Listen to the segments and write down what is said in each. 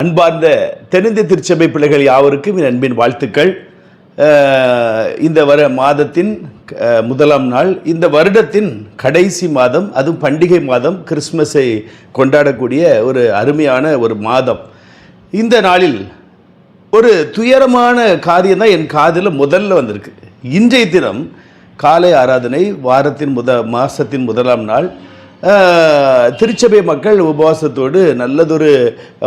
அன்பார்ந்த தென்னிந்திய திருச்சபை பிள்ளைகள் யாவருக்கும் என் அன்பின் வாழ்த்துக்கள். இந்த வர மாதத்தின் முதலாம் நாள். இந்த வருடத்தின் கடைசி மாதம் அதுவும் பண்டிகை மாதம் கிறிஸ்மஸை கொண்டாடக்கூடிய ஒரு அருமையான ஒரு மாதம். இந்த நாளில் ஒரு துயரமான காரியம் தான் என் காதில் முதல்ல வந்திருக்கு. இன்றைய தினம் காலை ஆராதனை வாரத்தின் முத மாதத்தின் முதலாம் நாள். திருச்சபை மக்கள் உபவாசத்தோடு நல்லதொரு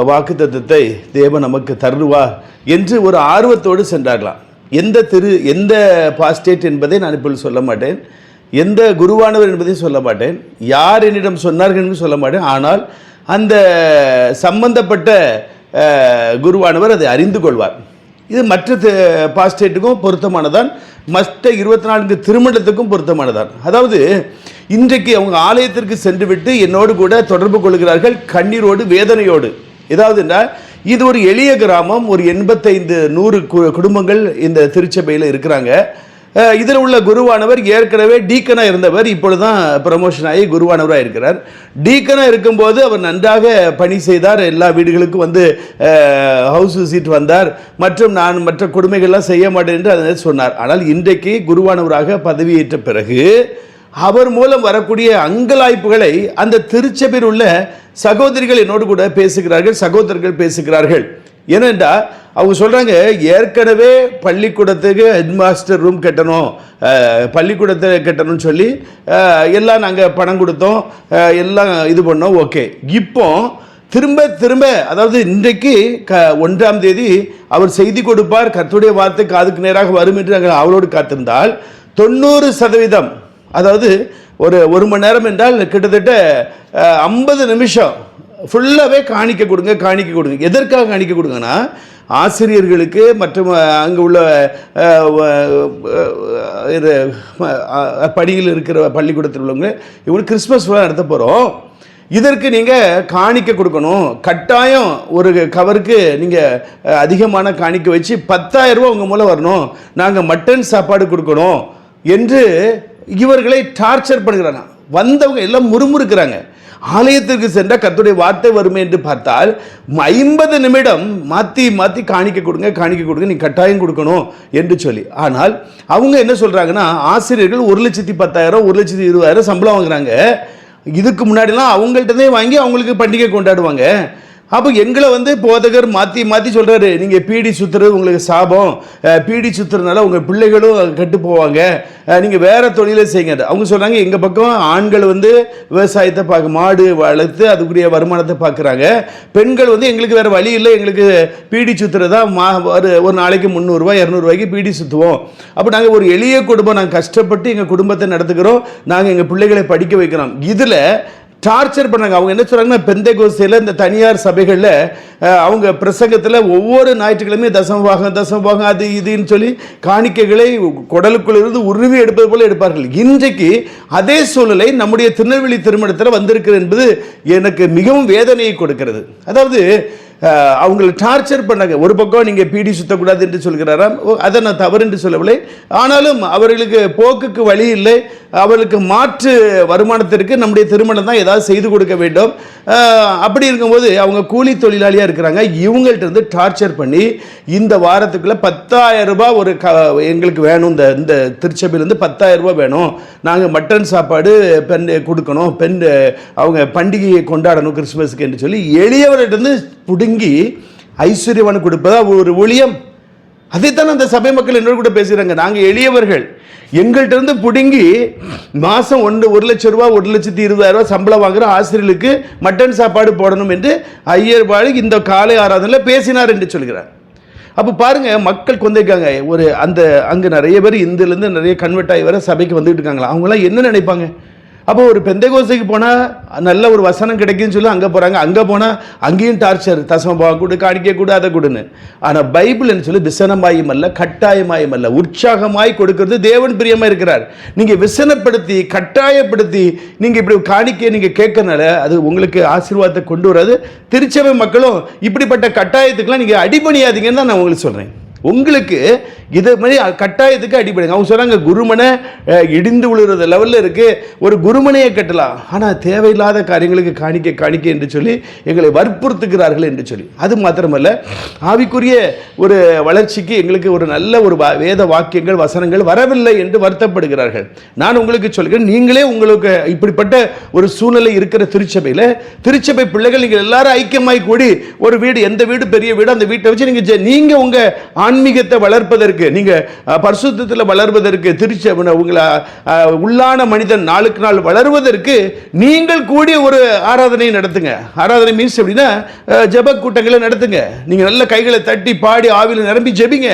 வாக்குத்தத்தை தேவன் நமக்கு தருவார் என்று ஒரு ஆர்வத்தோடு சென்றார்களாம். எந்த திரு எந்த பாஸ்டேட் என்பதை நான் இப்போ சொல்ல மாட்டேன். எந்த குருவானவர் என்பதையும் சொல்ல மாட்டேன். யார் என்னிடம் சொன்னார்கள் என்று சொல்ல மாட்டேன். ஆனால் அந்த சம்பந்தப்பட்ட குருவானவர் அதை அறிந்து கொள்வார். இது மற்ற பாஸ்டேட்டுக்கும் பொருத்தமானதான். மற்ற இருபத்தி நான்கு திருமணத்துக்கும் பொருத்தமானதான். அதாவது இன்றைக்கு அவங்க ஆலயத்திற்கு சென்று விட்டு என்னோடு கூட தொடர்பு கொள்கிறார்கள் கண்ணீரோடு வேதனையோடு. ஏதாவது என்றால் இது ஒரு எளிய கிராமம் ஒரு எண்பத்தைந்து நூறு கு- குடும்பங்கள் இந்த திருச்சபையில் இருக்கிறாங்க. இதில் உள்ள குருவானவர் ஏற்கனவே டீக்கனாக இருந்தவர் இப்பொழுதுதான் ப்ரமோஷன் ஆகி குருவானவராக இருக்கிறார். டீக்கனாக இருக்கும்போது அவர் நன்றாக பணி செய்தார். எல்லா வீடுகளுக்கும் வந்து ஹவுஸ் விசிட் வந்தார். மற்றும் நான் மற்ற கொடுமைகள்லாம் செய்ய மாட்டேன் என்று அதை சொன்னார். ஆனால் இன்றைக்கு குருவானவராக பதவியேற்ற பிறகு அவர் மூலம் வரக்கூடிய அங்கலாய்ப்புகளை அந்த திருச்சபையில் உள்ள சகோதரிகள் என்னோடு கூட பேசுகிறார்கள் சகோதரர்கள் பேசுகிறார்கள். ஏனென்றால் அவங்க சொல்கிறாங்க ஏற்கனவே பள்ளிக்கூடத்துக்கு ஹெட் மாஸ்டர் ரூம் கட்டணும். பள்ளிக்கூடத்தை கட்டணும்னு சொல்லி எல்லாம் நாங்கள் பணம் கொடுத்தோம். எல்லாம் இது பண்ணோம். ஓகே. இப்போ திரும்ப திரும்ப அதாவது இன்றைக்கு க ஒன்றாம் தேதி அவர் செய்தி கொடுப்பார் கத்துடைய வார்த்தை காதுக்கு நேராக வரும் என்று நாங்கள் அவரோடு காத்திருந்தால் தொண்ணூறு சதவீதம் அதாவது ஒரு ஒரு மணி நேரம் என்றால் கிட்டத்தட்ட ஐம்பது நிமிஷம் ஃபுல்லாகவே காணிக்க கொடுங்க காணிக்க கொடுங்க. எதற்காக காணிக்க கொடுங்கன்னா ஆசிரியர்களுக்கு மற்றும் அங்கே உள்ள இது பணியில் இருக்கிற பள்ளிக்கூடத்தில் உள்ளவங்க இவங்களுக்கு கிறிஸ்மஸ் விழா நடத்த போகிறோம் இதற்கு நீங்கள் காணிக்க கொடுக்கணும். கட்டாயம் ஒரு கவருக்கு நீங்கள் அதிகமான காணிக்க வச்சு பத்தாயிரரூபா உங்கள் மூலம் வரணும். நாங்கள் மட்டன் சாப்பாடு கொடுக்கணும் என்று இவர்களை டார்ச்சர் பண்ணுகிறாங்க வந்தவங்க எல்லாம் முறுமுறுக்கிறாங்க. ஆலயத்திற்கு சென்ற கத்துடைய வார்த்தை வருமே என்று பார்த்தால் ஐம்பது நிமிடம் மாற்றி மாற்றி காணிக்க கொடுங்க காணிக்க கொடுங்க நீ கட்டாயம் கொடுக்கணும் என்று சொல்லி. ஆனால் அவங்க என்ன சொல்கிறாங்கன்னா ஆசிரியர்கள் ஒரு லட்சத்தி பத்தாயிரம் ஒரு லட்சத்தி இருபதாயிரம் சம்பளம் வாங்குறாங்க. இதுக்கு முன்னாடிலாம் அவங்கள்ட்டதே வாங்கி அவங்களுக்கு பண்டிகை கொண்டாடுவாங்க. அப்போ எங்களை வந்து போதகர் மாற்றி மாற்றி சொல்கிறாரு நீங்கள் பீடி சுற்றுறது உங்களுக்கு சாபம். பீடி சுற்றுறதுனால உங்கள் பிள்ளைகளும் கெட்டு போவாங்க. நீங்கள் வேறு தொழிலை செய்யுங்க. அவங்க சொல்கிறாங்க எங்கள் பக்கம் ஆண்கள் வந்து விவசாயத்தை பார்க்க மாடு வளர்த்து அதுக்குரிய வருமானத்தை பார்க்குறாங்க பெண்கள் வந்து எங்களுக்கு வேறு வழி இல்லை. எங்களுக்கு பீடி சுற்றுறது தான் மா ஒரு ஒரு நாளைக்கு முந்நூறுரூவா இரநூறுவாய்க்கு பீடி சுற்றுவோம் அப்போ நாங்கள் ஒரு எளிய குடும்பம். நாங்கள் கஷ்டப்பட்டு எங்கள் குடும்பத்தை நடத்துக்கிறோம் நாங்கள் எங்கள் பிள்ளைகளை படிக்க வைக்கிறோம். இதில் டார்ச்சர் பண்ணாங்க அவங்க என்ன சொல்கிறாங்கன்னா பெந்த கோஸ்தையில் இந்த தனியார் சபைகளில் அவங்க பிரசங்கத்தில் ஒவ்வொரு ஞாயிற்றுக்கிழமையும் தசமபாகம் தசமபாகம் அது இதுன்னு சொல்லி காணிக்கைகளை குடலுக்குள்ளிருந்து உருவி எடுப்பது போல எடுப்பார்கள். இன்றைக்கு அதே சூழ்நிலை நம்முடைய திருநெல்வேலி திருமணத்தில் வந்திருக்கிறது என்பது எனக்கு மிகவும் வேதனையை கொடுக்கிறது. அதாவது அவங்களை டார்ச்சர் பண்ணாங்க. ஒரு பக்கம் நீங்கள் பீடி சுத்தக்கூடாது என்று சொல்கிறாராம். ஓ, அதை நான் தவறு என்று சொல்லவில்லை. ஆனாலும் அவர்களுக்கு போக்குக்கு வழி இல்லை. அவர்களுக்கு மாற்று வருமானத்திற்கு நம்முடைய திருமணம் தான் ஏதாவது செய்து கொடுக்க வேண்டும். அப்படி இருக்கும்போது அவங்க கூலி தொழிலாளியாக இருக்கிறாங்க. இவங்கள்ட்ட இருந்து டார்ச்சர் பண்ணி இந்த வாரத்துக்குள்ளே பத்தாயிரம் ரூபாய் ஒரு க எங்களுக்கு வேணும். இந்த இந்த திருச்சபையிலேருந்து பத்தாயிரம் ரூபாய் வேணும். நாங்கள் மட்டன் சாப்பாடு பெண் கொடுக்கணும். பெண் அவங்க பண்டிகையை கொண்டாடணும் கிறிஸ்மஸுக்கு என்று சொல்லி எளியவர்கிட்ட பிடுங்கி ஐஸ்வர்யவான் கொடுப்பதா ஒரு ஊழியம். அதைத்தான் அந்த சபை மக்கள் என்னோட கூட பேசுகிறாங்க நாங்கள் எளியவர்கள். எங்கள்கிட்ட இருந்து பிடுங்கி மாதம் ஒன்று ஒரு லட்ச ரூபா ஒரு லட்சத்தி இருபதாயிரம் ரூபாய் சம்பளம் வாங்குற ஆசிரியர்களுக்கு மட்டன் சாப்பாடு போடணும் என்று ஐயர் பாடு இந்த காலை ஆராதனையில் பேசினார் என்று சொல்கிறார். அப்போ பாருங்க மக்கள் கொந்திருக்காங்க. ஒரு அந்த அங்கே நிறைய பேர் இந்துலேருந்து நிறைய கன்வெர்ட் ஆகி வர சபைக்கு வந்துட்டு இருக்காங்களா? அவங்களாம் என்ன நினைப்பாங்க? அப்போ ஒரு பெந்தகோசைக்கு போனால் நல்ல ஒரு வசனம் கிடைக்குன்னு சொல்லி அங்கே போகிறாங்க அங்கே போனால் அங்கேயும் டார்ச்சர் தசமபா கொடு காணிக்க கூட அதை கொடுன்னு. ஆனால் பைபிள்னு சொல்லி விசனமாயும் அல்ல கட்டாயமாயும் அல்ல உற்சாகமாய் கொடுக்கிறது தேவன் பிரியமாக இருக்கிறார். நீங்கள் விசனப்படுத்தி கட்டாயப்படுத்தி நீங்கள் இப்படி காணிக்கை நீங்கள் கேட்கறனால அது உங்களுக்கு ஆசீர்வாதத்தை கொண்டு வராது. திருச்சபை மக்களும் இப்படிப்பட்ட கட்டாயத்துக்கெல்லாம் நீங்கள் அடிபணியாதீங்கன்னு தான் நான் உங்களுக்கு சொல்கிறேன் உங்களுக்கு இதை மாதிரி கட்டாயத்துக்கு அடிப்படைங்க அவங்க சொன்னாங்க குருமனை இடிந்து விழுறது லெவலில் இருக்குது ஒரு குருமனையை கட்டலாம். ஆனால் தேவையில்லாத காரியங்களுக்கு காணிக்க காணிக்க என்று சொல்லி எங்களை வற்புறுத்துகிறார்கள் என்று சொல்லி. அது மாத்திரமல்ல ஆவிக்குரிய ஒரு வளர்ச்சிக்கு எங்களுக்கு ஒரு நல்ல ஒரு வேத வாக்கியங்கள் வசனங்கள் வரவில்லை என்று வருத்தப்படுகிறார்கள். நான் உங்களுக்கு சொல்கிறேன் நீங்களே உங்களுக்கு இப்படிப்பட்ட ஒரு சூழ்நிலை இருக்கிற திருச்சபையில் திருச்சபை பிள்ளைகள் நீங்கள் எல்லாரும் ஐக்கியமாய் கூடி ஒரு வீடு எந்த வீடு பெரிய வீடு அந்த வீட்டை வச்சு நீங்கள் நீங்கள் உங்கள் ஆண் ஆன்மீகத்தை வளர்ப்பதற்கு நீங்கள் பரிசுத்தத்தில் வளர்வதற்கு திருச்ச உங்களை உள்ளான மனிதன் நாளுக்கு நாள் வளருவதற்கு நீங்கள் கூடிய ஒரு ஆராதனை நடத்துங்க. ஆராதனை மீன்ஸ் எப்படின்னா ஜப கூட்டங்களை நடத்துங்க. நீங்கள் நல்ல கைகளை தட்டி பாடி ஆவியில் நிரம்பி ஜெபிங்க.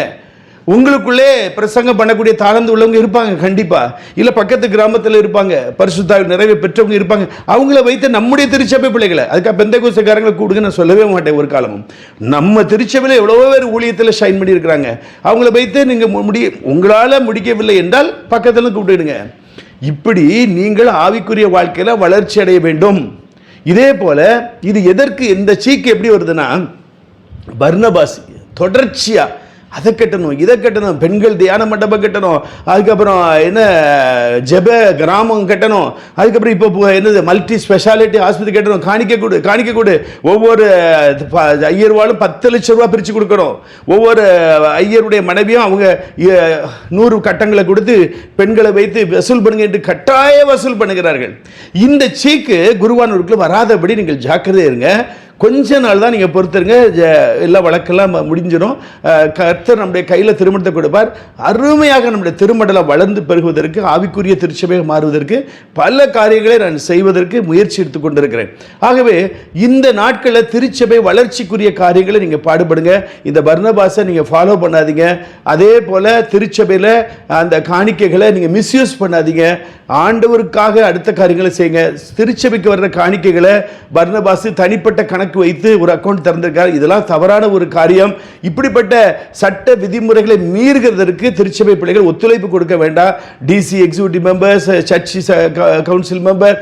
உங்களுக்குள்ளே பிரசங்கம் பண்ணக்கூடிய தாழ்ந்து உள்ளவங்க இருப்பாங்க கண்டிப்பாக இல்லை பக்கத்து கிராமத்தில் இருப்பாங்க பரிசுத்தாய் நிறைவு பெற்றவங்க இருப்பாங்க. அவங்கள வைத்து நம்முடைய திருச்சபை பிள்ளைகளை அதுக்காக பெந்த கோசக்காரங்களை கூடுங்க நான் சொல்லவே மாட்டேன் ஒரு காலமும். நம்ம திருச்சபையில் எவ்வளவோ பேர் ஊழியத்தில் ஷைன் பண்ணியிருக்கிறாங்க. அவங்கள வைத்து நீங்கள் மு- முடி உங்களால் முடிக்கவில்லை என்றால் பக்கத்தில் கூப்பிட்டுடுங்க இப்படி நீங்கள் ஆவிக்குரிய வாழ்க்கையில் வளர்ச்சி அடைய வேண்டும். இதே போல இது எதற்கு இந்த சீக்கு எப்படி வருதுன்னா பர்ணபாசி தொடர்ச்சியாக அதை கட்டணும் இதை கட்டணும் பெண்கள் தியான மண்டபம் கட்டணும் அதுக்கப்புறம் என்ன ஜெப கிராமம் கட்டணும் அதுக்கப்புறம் இப்போ என்னது மல்டி ஸ்பெஷாலிட்டி ஆஸ்பத்திரி கட்டணும் காணிக்க கொடு காணிக்க கொடு ஒவ்வொரு ஐயர் ஐயர்வாலும் பத்து லட்சம் ரூபா பிரித்து கொடுக்கணும். ஒவ்வொரு ஐயருடைய மனைவியும் அவங்க நூறு கட்டங்களை கொடுத்து பெண்களை வைத்து வசூல் பண்ணுங்க என்று கட்டாய வசூல் பண்ணுகிறார்கள். இந்த சீக்கு குருவானூருக்குள்ள வராதபடி நீங்கள் ஜாக்கிரதை இருங்க. கொஞ்ச நாள் தான் நீங்கள் பொறுத்துருங்க. ஜ- எல்லா வழக்கெல்லாம் ம- முடிஞ்சிடும். கர்த்தர் நம்முடைய கையில் திருமணத்தை கொடுப்பார். அருமையாக நம்முடைய திருமண்டலம் வளர்ந்து பெருகுவதற்கு ஆவிக்குரிய திருச்சபையாக மாறுவதற்கு பல காரியங்களை நான் செய்வதற்கு முயற்சி எடுத்து கொண்டிருக்கிறேன். ஆகவே இந்த நாட்களில் திருச்சபை வளர்ச்சிக்குரிய காரியங்களை நீங்கள் பாடுபடுங்க. இந்த பர்ணபாஸை நீங்கள் ஃபாலோ பண்ணாதீங்க. அதே போல் திருச்சபையில் அந்த காணிக்கைகளை நீங்கள் மிஸ்யூஸ் பண்ணாதீங்க. ஆண்டவருக்காக அடுத்த காரியங்களை செய்யுங்க. திருச்சபைக்கு வர்ற காணிக்கைகளை பர்ணபாசு தனிப்பட்ட கணக்கு வைத்து ஒரு அக்கௌண்ட் திறந்திருக்கார். இதெல்லாம் தவறான ஒரு காரியம். இப்படிப்பட்ட சட்ட விதிமுறைகளை மீறுகிறதற்கு திருச்சபை பிள்ளைகள் ஒத்துழைப்பு கொடுக்க வேண்டாம். DC executive members church council member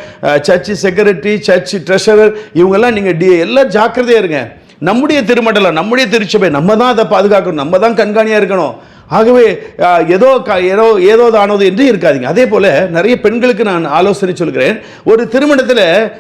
church secretary church treasurer இவங்கெல்லாம் நீங்கள் டி எல்லாம் ஜாக்கிரதையா இருங்க. நம்முடைய திருமண்டலம் நம்முடைய திருச்சபை நம்ம தான் அதை பாதுகாக்கணும். நம்ம தான் கண்காணியாக இருக்கணும். ஆகவே ஏதோ க- ஏதோ ஏதோ தானோது என்று இருக்காதீங்க. அதே போல் நிறைய பெண்களுக்கு நான் ஆலோசனை சொல்கிறேன். ஒரு திருமணத்தில்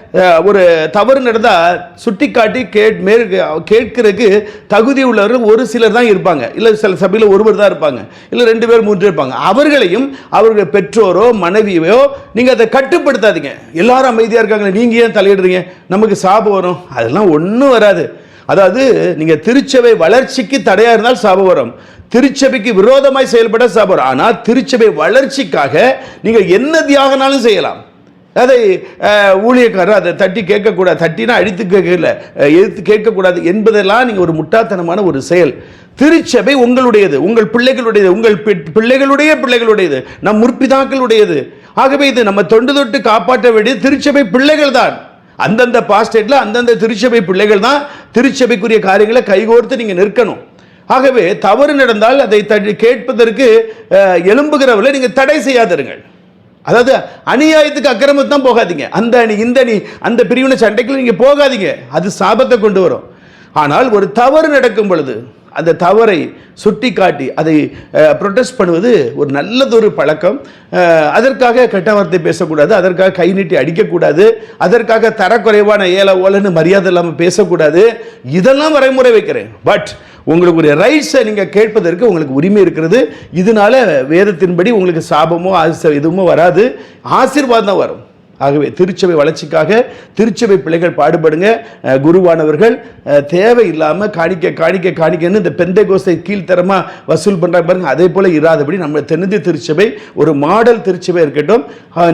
ஒரு தவறு நடந்தால் சுட்டி காட்டி கேட் மேற் கேட்கிறதுக்கு தகுதி உள்ளவர்கள் ஒரு சிலர் தான் இருப்பாங்க. இல்லை சில சபையில் ஒருவர் தான் இருப்பாங்க. இல்லை ரெண்டு பேர் மூன்று இருப்பாங்க. அவர்களையும் அவர்கள் பெற்றோரோ மனைவியோ நீங்கள் அதை கட்டுப்படுத்தாதீங்க. எல்லாரும் அமைதியாக இருக்காங்க நீங்கள் ஏன் தலையிடுறீங்க? நமக்கு சாபம் வரும். அதெல்லாம் ஒன்றும் வராது. அதாவது நீங்கள் திருச்சபை வளர்ச்சிக்கு தடையாக இருந்தால் சாபம் வரும். திருச்சபைக்கு விரோதமாய் செயல்பட சபர். ஆனால் திருச்சபை வளர்ச்சிக்காக நீங்கள் என்ன தியாகனாலும் செய்யலாம். அதை ஊழியக்காரர் அதை தட்டி கேட்கக்கூடாது தட்டினா அடித்து கேட்கல அஹ், கேட்கக்கூடாது என்பதெல்லாம் நீங்கள் ஒரு முட்டாத்தனமான ஒரு செயல். திருச்சபை உங்களுடையது உங்கள் பிள்ளைகளுடையது உங்கள் பிள்ளைகளுடைய பிள்ளைகளுடையது நம் முற்பிதாக்களுடையது. ஆகவே இது நம்ம தொண்டு தொட்டு காப்பாற்ற வேண்டிய திருச்சபை பிள்ளைகள் தான் அந்தந்த பாஸ்டேட்டில் அந்தந்த திருச்சபை பிள்ளைகள் தான் திருச்சபைக்குரிய காரியங்களை கைகோர்த்து நீங்கள் நிற்கணும். ஆகவே தவறு நடந்தால் அதை கேட்பதற்கு எலும்புகிறவர்களை நீங்கள் தடை செய்யாதிருங்கள். அதாவது அநியாயத்துக்கு அக்கிரமத்து தான் போகாதீங்க. அந்த அணி இந்த அணி அந்த பிரிவினை சண்டைக்குள்ள நீங்கள் போகாதீங்க. அது சாபத்தை கொண்டு வரும். ஆனால் ஒரு தவறு நடக்கும் பொழுது அந்த தவறை சுட்டி காட்டி அதை ப்ரொட்டஸ்ட் பண்ணுவது ஒரு நல்லதொரு பழக்கம். அதற்காக கெட்ட வார்த்தை பேசக்கூடாது அதற்காக கை நீட்டி அடிக்கக்கூடாது அதற்காக தரக்குறைவான ஏல ஓலன்னு மரியாதை இல்லாமல் பேசக்கூடாது. இதெல்லாம் வரைமுறை வைக்கிறேன். பட் உங்களுக்கு ஒரு ரைட்ஸை நீங்கள் கேட்பதற்கு உங்களுக்கு உரிமை இருக்கிறது. இதனால வேதத்தின்படி உங்களுக்கு சாபமோ ஆசை எதுவுமோ வராது. ஆசீர்வாதம் தான் வரும். ஆகவே திருச்சபை வளர்ச்சிக்காக திருச்சபை பிள்ளைகள் பாடுபடுங்க. குருவானவர்கள் தேவை தேவையில்லாமல் காணிக்க காணிக்க காணிக்கன்னு இந்த பெந்தை கோசை கீழ்த்தரமாக வசூல் பண்ணுறாங்க பாருங்கள் அதே போல் இராதபடி நம்ம தென்னிந்திய திருச்சபை ஒரு மாடல் திருச்சபை இருக்கட்டும்.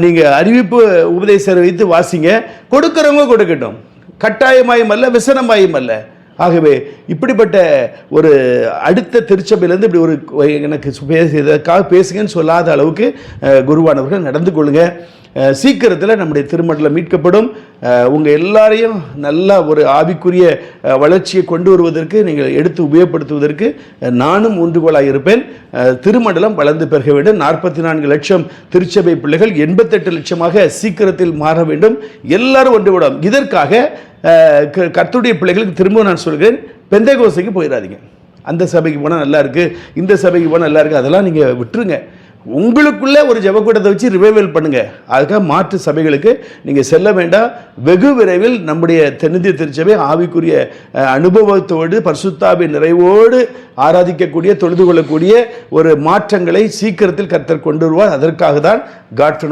நீங்கள் அறிவிப்பு உபதேசரை வைத்து வாசிங்க. கொடுக்குறவங்க கொடுக்கட்டும். கட்டாயமாயும் அல்ல விசனமாயும் அல்ல. ஆகவே இப்படிப்பட்ட ஒரு அடுத்த திருச்சபையிலேருந்து இப்படி ஒரு எனக்கு பேசி இதற்காக பேசுங்கன்னு சொல்லாத அளவுக்கு குருவானவர்கள் நடந்து கொள்ளுங்க. சீக்கிரத்தில் நம்முடைய திருமண்டலம் மீட்கப்படும். உங்கள் எல்லாரையும் நல்ல ஒரு ஆவிக்குரிய வளர்ச்சியை கொண்டு வருவதற்கு நீங்கள் எடுத்து உபயோகப்படுத்துவதற்கு நானும் ஊன்றுகோலாக இருப்பேன். திருமண்டலம் வளர்ந்து பெருக வேண்டும். நாற்பத்தி நான்கு லட்சம் திருச்சபை பிள்ளைகள் எண்பத்தெட்டு லட்சமாக சீக்கிரத்தில் மாற வேண்டும். எல்லாரும் ஒன்றுவிடும் இதற்காக கர்த்தருடைய பிள்ளைகளுக்கு திரும்ப நான் சொல்கிறேன் பெந்தைகோசைக்கு போயிடாதீங்க அந்த சபைக்கு போனால் நல்லா இருக்குது இந்த சபைக்கு போனால் நல்லா இருக்குது அதெல்லாம் நீங்கள் விட்டுருங்க. உங்களுக்குள்ளே ஒரு ஜபக்கூட்டத்தை வச்சு ரிவைவல் பண்ணுங்க. அதுக்காக மாற்று சபைகளுக்கு நீங்கள் செல்ல வேண்டாம். வெகு விரைவில் நம்முடைய தென்னிந்திய திருச்சபை ஆவிக்குரிய அனுபவத்தோடு பரிசுத்தாபி நிறைவோடு ஆராதிக்கக்கூடிய தொழுது கொள்ளக்கூடிய ஒரு மாற்றங்களை சீக்கிரத்தில் கர்த்தர் கொண்டு வருவார். அதற்காக தான் காட்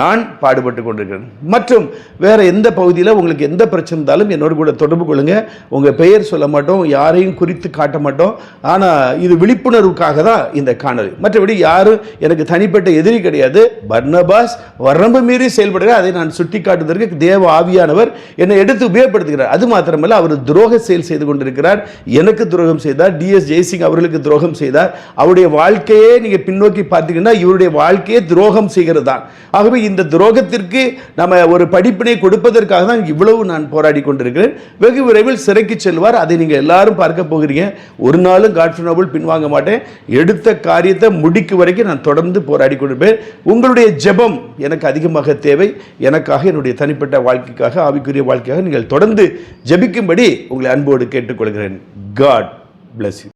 நான் பாடுபட்டு கொண்டிருக்கிறேன். மற்றும் வேற எந்த பகுதியில் உங்களுக்கு எந்த பிரச்சனை இருந்தாலும் என்னோடு கூட தொடர்பு கொள்ளுங்க. உங்கள் பெயர் சொல்ல மாட்டோம். யாரையும் குறித்து காட்ட மாட்டோம். ஆனால் இது விழிப்புணர்வுக்காக தான் இந்த காணொலி மற்றபடி யாரும் எனக்கு தனிப்பட்ட எதிரி கிடையாது. பர்னபாஸ் வரம்பு மீறி செயல்படுகிறார். அதை நான் சுட்டி காட்டுவதற்கு தேவ ஆவியானவர் என்னை எடுத்து உபயோகப்படுத்துகிறார். அது மாத்திரமல்ல அவர் துரோக செயல் செய்து கொண்டிருக்கிறார். எனக்கு துரோகம் செய்தார். டிஎஸ் ஜெய்சிங் அவர்களுக்கு துரோகம் செய்தார். அவருடைய வாழ்க்கையே நீங்க பின்னோக்கி பார்த்தீங்கன்னா இவருடைய வாழ்க்கையே துரோகம் செய்கிறது தான் ஆகவே இந்த துரோகத்திற்கு நம்ம ஒரு படிப்பினை கொடுப்பதற்காக தான் இவ்வளவு நான் போராடி கொண்டிருக்கிறேன். வெகு விரைவில் சிறைக்கு செல்வார். அதை நீங்க எல்லாரும் பார்க்க போகிறீங்க. ஒரு நாளும் காட்ஃபினோபிள் பின்வாங்க மாட்டேன். எடுத்த காரியத்தை முடிக்கும் வரைக்கும் நான் தொடர்ந்து போராடி கொண்டிருப்பேன். உங்களுடைய ஜெபம் எனக்கு அதிகமாக தேவை. எனக்காக என்னுடைய தனிப்பட்ட வாழ்க்கைக்காக ஆவிக்குரிய வாழ்க்கைக்காக நீங்கள் தொடர்ந்து ஜெபிக்கும்படி உங்களை அன்போடு கேட்டுக்கொள்கிறேன். God bless you